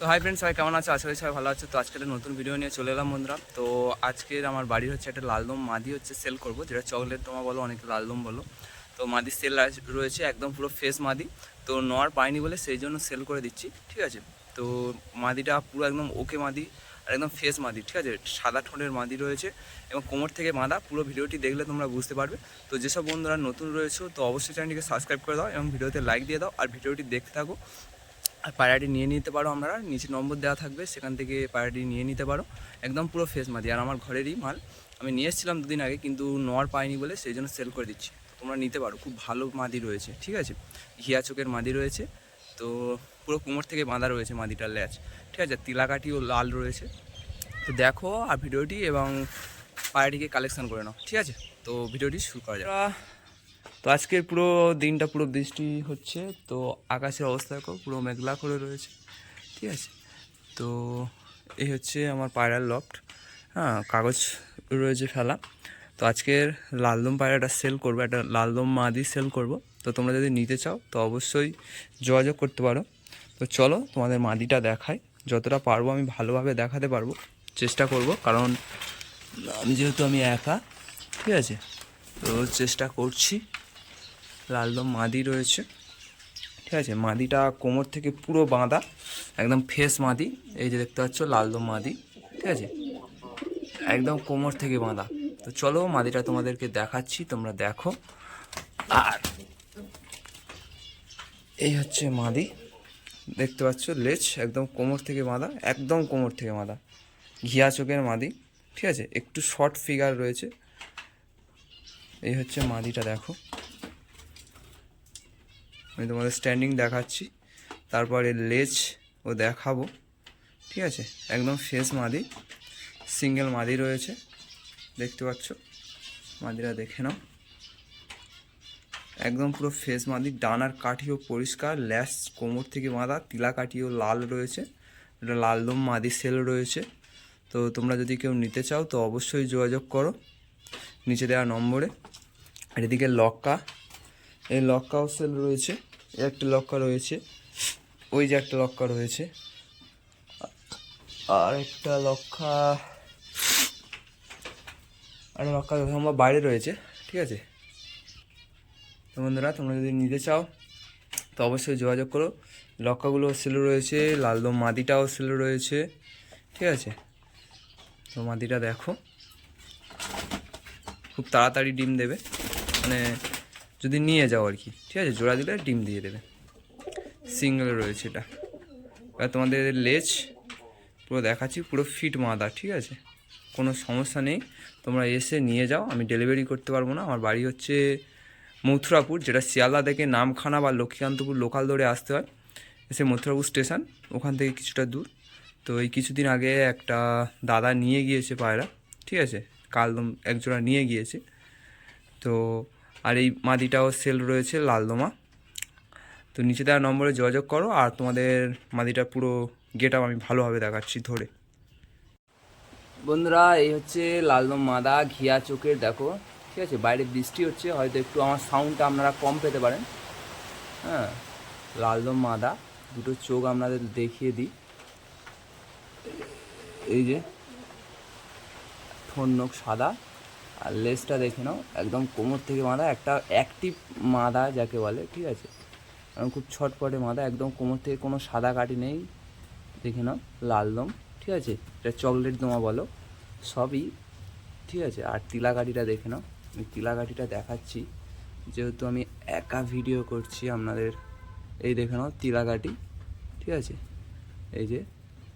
তো hi friends সবাই কেমন আছে? আশা করি সবাই ভালো আছে। তো আজকে একটা নতুন ভিডিও নিয়ে চলে এলাম বন্ধুরা। তো আজকের আমার বাড়ির হচ্ছে একটা লালদম মাদি হচ্ছে সেল করব, যেটা চকলেট তোমা বলো, অনেকে লালদম বলো। তো মাদি সেল রয়েছে একদম পুরো ফেস মাদি। তো নর পাইনি বলে সেই জন্য সেল করে দিচ্ছি, ঠিক আছে? তো মাদিটা পুরো একদম ওকে মাদি, আর একদম ফেস মাদি, ঠিক আছে? সাদা ঠোঁটের মাদি রয়েছে এবং কোমর থেকে মাদা পুরো ভিডিওটি দেখলে তোমরা বুঝতে পারবে। তো যেসব বন্ধুরা নতুন রয়েছে, তো অবশ্যই চ্যানেলটিকে সাবস্ক্রাইব করে দাও এবং ভিডিওতে লাইক দিয়ে দাও, আর ভিডিওটি দেখতে থাকো। আর পায়রাটি নিয়ে নিতে পারো আমরা। নিচে নম্বর দেওয়া থাকবে, সেখান থেকে পায়রাটি নিয়ে নিতে পারো। একদম পুরো ফেস মাদি, আর আমার ঘরেরই মাল। আমি নিয়ে এসেছিলাম দুদিন আগে, কিন্তু নর পাইনি বলে সেই জন্য সেল করে দিচ্ছি। তোমরা নিতে পারো, খুব ভালো মাদি রয়েছে, ঠিক আছে? ঘিয়া চোখের মাদি রয়েছে। তো পুরো কোমর থেকে বাঁধা রয়েছে মাদিটার ল্যাচ, ঠিক আছে? তিলাকাঠিও লাল রয়েছে। তো দেখো আর ভিডিওটি এবং পায়রাটিকে কালেকশন করে নাও, ঠিক আছে? তো ভিডিওটি শুরু করা যাক। তো আজকের পুরো দিনটা পুরো বৃষ্টি হচ্ছে, তো আকাশের অবস্থা দেখো, পুরো মেঘলা করে রয়েছে, ঠিক আছে? তো এই হচ্ছে আমার পায়রার লফট হ্যাঁ কাগজ রয়েছে ফেলা। তো আজকের লালদম পায়রাটা সেল করব, একটা লালদম মাদি সেল করব। তো তোমরা যদি নিতে চাও, তো অবশ্যই যোগাযোগ করতে পারো। তো চলো, তোমাদের মাদিটা দেখাই। যতটা পারব আমি ভালোভাবে দেখাতে পারব, চেষ্টা করব। কারণ আমি যেহেতু আমি একা, ঠিক আছে? তো চেষ্টা করছি। লালদম মাদি রয়েছে। ঠিক আছে, মাদিটা কোমর থেকে পুরো বাঁধা, একদম ফেস মাদি, এই যে দেখতে পাচ্ছ লালদম মাদি, ঠিক আছে? একদম কোমর থেকে বাঁধা। তো চলো মাদিটা তোমাদেরকে দেখাচ্ছি, তোমরা দেখো। আর এই হচ্ছে মাদি। দেখতে পাচ্ছ, লেজ একদম কোমর থেকে বাঁধা, একদম কোমর থেকে বাঁধা। ঘিয়া চোখের মাদি, ঠিক আছে? একটু শর্ট ফিগার রয়েছে। এই হচ্ছে মাদিটা, দেখো। আমি তোমাদের স্ট্যান্ডিং দেখাচ্ছি, তারপরে লেজ ও দেখাবো, ঠিক আছে? একদম ফেস মাদি সিঙ্গেল মাদি রয়েছে, দেখতে পাচ্ছ? মাদিরা দেখে নাও। একদম পুরো ফেস মাদি ডানার কাঠিও পরিষ্কার ল্যাস কোমর থেকে বাঁধা, তিলা কাঠিও লাল রয়েছে এটা লালদম মাদি সেল রয়েছে। তো তোমরা যদি কেউ নিতে চাও, তো অবশ্যই যোগাযোগ করো। নিচে দেওয়া নম্বরে। আর এদিকে লক্কা। এই লক্কাও সেল রয়েছে। একটা লক্কা রয়েছে। ওই যে একটা লক্কা রয়েছে। আর একটা লক্কা। আর লক্কা আমার বাইরে রয়েছে। ঠিক আছে? তো বন্ধুরা, তোমরা যদি নিতে চাও, তো অবশ্যই যোগাযোগ করো। লক্কাগুলো সেল রয়েছে। লালদম মাদিটাও সেল রয়েছে। ঠিক আছে? তো মাদিটা দেখো। খুব তাড়াতাড়ি ডিম দেবে। মানে যদি নিয়ে যাও আর কি, ঠিক আছে? জোড়া দিলে ডিম দিয়ে দেবে। সিঙ্গেল রয়েছে এটা। এবার তোমাদের লেজ পুরো দেখাচ্ছি, পুরো ফিট মাদা, ঠিক আছে? কোনো সমস্যা নেই। তোমরা এসে নিয়ে যাও, আমি ডেলিভারি করতে পারব না। আমার বাড়ি হচ্ছে মথুরাপুর, যেটা শিয়ালদা থেকে নামখানা বা লক্ষ্মীকান্তপুর লোকাল ধরে আসতে হয়। এসে মথুরাপুর স্টেশন, ওখান থেকে কিছুটা দূর। তো এই কিছুদিন আগে একটা দাদা নিয়ে গিয়েছে পায়রা, ঠিক আছে? কালদম একজোড়া নিয়ে গিয়েছে। তো, আর এই মাদিটাও সেল রয়েছে লালদমা। তো নিচে দেওয়া নম্বরে যোগাযোগ করো আর তোমাদের মাদিটা পুরো গেট আমি ভালোভাবে দেখাচ্ছি ধরে। বন্ধুরা, এই হচ্ছে লালদম মাদা ঘিয়া চোখের, দেখো, ঠিক আছে? বাইরে বৃষ্টি হচ্ছে, হয়তো একটু আমার সাউন্ডটা আপনারা কম পেতে পারেন। হ্যাঁ লালদম মাদা, দুটো চোখ আপনাদের দেখিয়ে দিই। এই যে ঠোঁট নখ সাদা, আর লেজটা দেখে নাও, একদম কোমর থেকে মাদা, একটা অ্যাক্টিভ মাদা যাকে বলে, ঠিক আছে? কারণ খুব ছটপটে মাদা, একদম কোমর থেকে কোনো সাদা কাটি নেই, দেখে নাও লালদম ঠিক আছে? এটা চকলেট দোমা বলো, সবই, ঠিক আছে? আর তিলাকাঠিটা দেখে নাও, আমি তিলাকাঠিটা দেখাচ্ছি, যেহেতু আমি একা ভিডিও করছি আপনাদের, এই দেখে নাও তিলাকাঠি ঠিক আছে? এই যে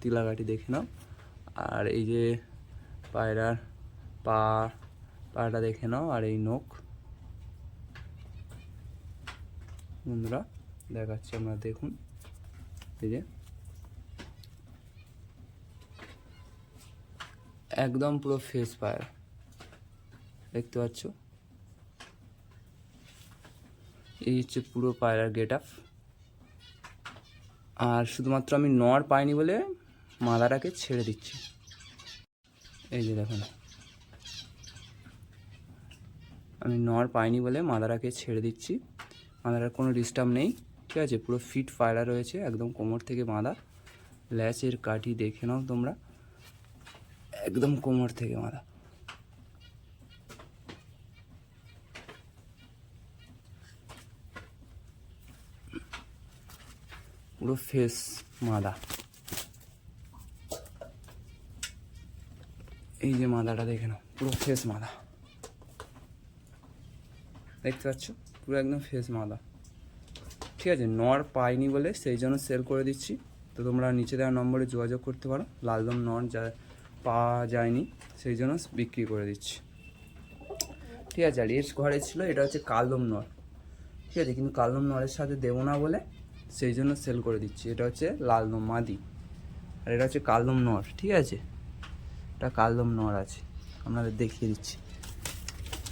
তিলাকাঠি দেখে নাও, আর এই যে পায়রার পা পাটা দেখে নাও আর এই নখ। বন্ধুরা, দেখাচ্ছি আপনারা দেখুন। এই যে। একদম পুরো ফেস পায়রা দেখতে পাচ্ছ? এই হচ্ছে পুরো পায়রার গেট আপ আর শুধুমাত্র আমি নর পাইনি বলে মাদাটাকে ছেড়ে দিচ্ছি। এই যে দেখুন। আমি নর পাইনি বলে মাদারাকে ছেড়ে দিচ্ছি। মাদারার কোনো ডিস্টার্ব নেই, ঠিক আছে? পুরো ফিট পায়রা রয়েছে, একদম কোমর থেকে বাঁধা। ল্যাচের কাঠি দেখে নাও তোমরা। একদম কোমর থেকে মারা পুরো ফেস মাদা এই যে মাদাটা দেখে নাও, পুরো ফেস মাদা দেখতে পাচ্ছ? পুরো একদম ফেস মাদা ঠিক আছে, নর পাইনি বলে সেই জন্য সেল করে দিচ্ছি। তো তোমরা নিচে দেওয়া নম্বরে যোগাযোগ করতে পারো। লালদম নর যা পাওয়া যায়নি, সেই জন্য বিক্রি করে দিচ্ছি। ঠিক আছে, আর এর ঘরে ছিল, এটা হচ্ছে কালদম নর। ঠিক আছে, কিন্তু কালদম নরের সাথে দেবো না বলে সেই জন্য সেল করে দিচ্ছি। এটা হচ্ছে লালদম মাদি। আর এটা হচ্ছে কালদম নর। ঠিক আছে? এটা কালদম নর আছে। আপনাদের দেখিয়ে দিচ্ছি।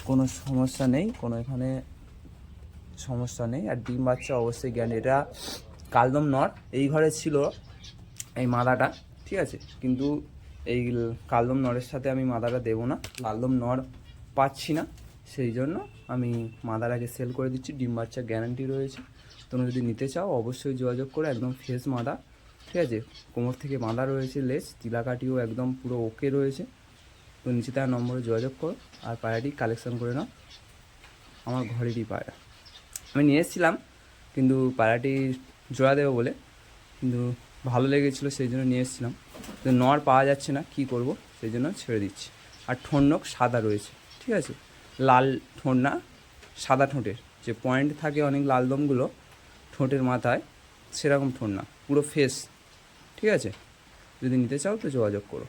কোনো সমস্যা নেই, কোনো এখানে সমস্যা নেই। আর ডিম বাচ্চা অবশ্যই জ্ঞান, এটা কালদম নর এই ঘরে ছিল এই মাদাটা, ঠিক আছে? কিন্তু এই কালদম নরের সাথে আমি মাদাটা দেবো না। কালদম নর পাচ্ছি না, সেই জন্য আমি মাদারাকে সেল করে দিচ্ছি। ডিম বাচ্চা গ্যারান্টি রয়েছে। তোমরা যদি নিতে চাও, অবশ্যই যোগাযোগ করো একদম ফ্রেশ মাদা, ঠিক আছে? কোমর থেকে বাঁধা রয়েছে লেস তিলাকাটিও একদম পুরো ওকে রয়েছে। তো নিচে তার নম্বরে যোগাযোগ করো আর পায়রাটি কালেকশন করে নাও। আমার ঘরেরই পায়রা। আমি নিয়ে এসেছিলাম, কিন্তু পায়রাটি জোড়া দেবো বলে, কিন্তু ভালো লেগেছিলো, সেই জন্য নিয়ে এসেছিলাম। তো নর পাওয়া যাচ্ছে না, কি করব? সেই জন্য ছেড়ে দিচ্ছি। আর ঠোঁটনক সাদা রয়েছে, ঠিক আছে? লাল ঠোঁট না, সাদা ঠোঁটের। যে পয়েন্ট থাকে অনেক লাল দমগুলো ঠোঁটের মাথায়, সেরকম ঠোঁট না, পুরো ফেস ঠিক আছে? যদি নিতে চাও তো যোগাযোগ করো।